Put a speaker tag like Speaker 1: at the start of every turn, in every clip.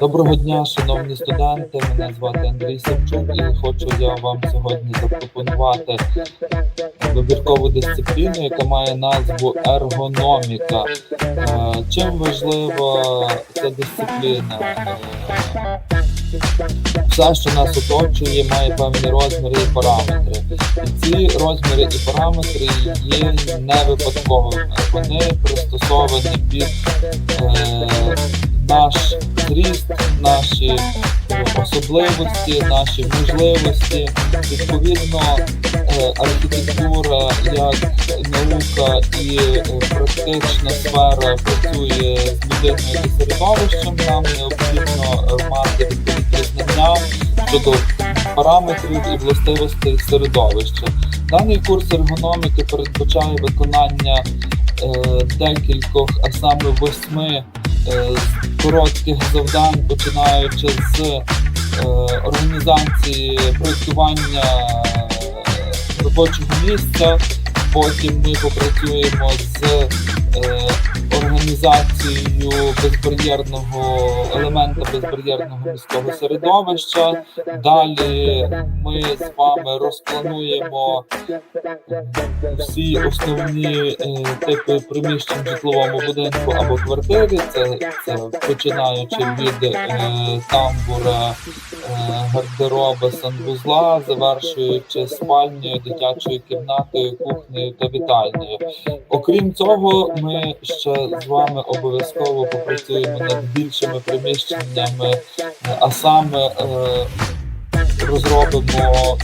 Speaker 1: Доброго дня, шановні студенти. Мене звати Андрій Савчук і хочу я вам сьогодні запропонувати вибіркову дисципліну, яка має назву ергономіка. Е, Чим важлива ця дисципліна? Е, Все, що нас оточує, має певні розміри і параметри. І ці розміри і параметри є не випадковими. Вони пристосовані під е, наш зріст, наші особливості, наші можливості. Відповідно, е, архітектура як наука і е, практична сфера працює з людиною і середовищем. Нам необхідно е, мати відповідні знання щодо параметрів і властивостей середовища. Даний курс ергономіки передбачає виконання декількох, а саме восьми коротких завдань, починаючи з е, організації проєктування е, робочого місця. Потім ми попрацюємо з е, організацією безбар'єрного елемента безбар'єрного міського середовища. Далі ми з вами розплануємо всі основні е, типи приміщень житловому будинку або квартирі. Це, це починаючи від е, тамбура, гардероба, санвузла, завершуючи спальнею, дитячою кімнатою, кухнею та вітальнею. Окрім цього, ми ще з вами обов'язково попрацюємо над більшими приміщеннями, е, а саме е, розробимо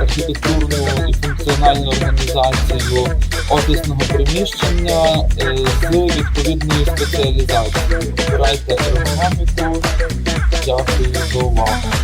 Speaker 1: архітектурну і функціональну організацію офісного приміщення е, з відповідною спеціалізацією. Збирайте ергономіку. Дякую за увагу.